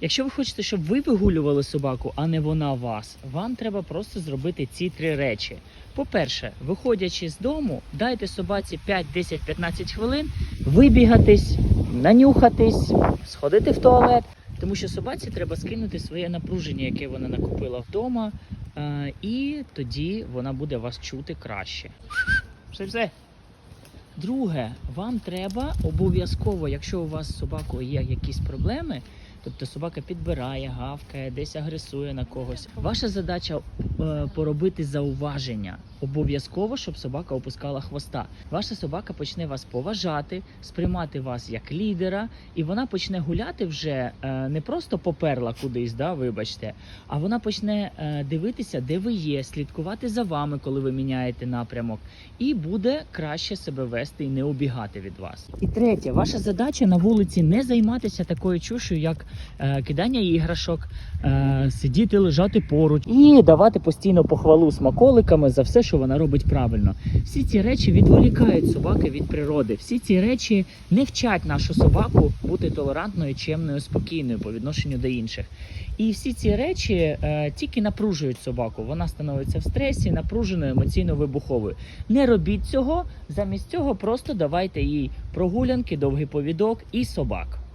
Якщо ви хочете, щоб ви вигулювали собаку, а не вона вас, вам треба просто зробити ці три речі. По-перше, виходячи з дому, дайте собаці 5, 10, 15 хвилин вибігатись, нанюхатись, сходити в туалет. Тому що собаці треба скинути своє напруження, яке вона накопила вдома, е, і тоді вона буде вас чути краще. Все, все. Друге, вам треба обов'язково, якщо у вас з собакою є якісь проблеми, тобто собака підбирає, гавкає, десь агресує на когось. Ваша задача поробити зауваження. Обов'язково, щоб собака опускала хвоста. Ваша собака почне вас поважати, сприймати вас як лідера, і вона почне гуляти вже е, не просто поперла кудись, да, вибачте, а вона почне е, дивитися, де ви є, слідкувати за вами, коли ви міняєте напрямок, і буде краще себе вести і не убігати від вас. І третє, ваша задача на вулиці не займатися такою чушею, як е, кидання іграшок, е, сидіти, лежати поруч і давати постійно похвалу смаколиками за все, що вона робить правильно. Всі ці речі відволікають собаки від природи. Всі ці речі не вчать нашу собаку бути толерантною, чемною, спокійною по відношенню до інших. І всі ці речі е, тільки напружують собаку. Вона становиться в стресі, напруженою, емоційно вибуховою. Не робіть цього. Замість цього просто давайте їй прогулянки, довгий повідок і собак.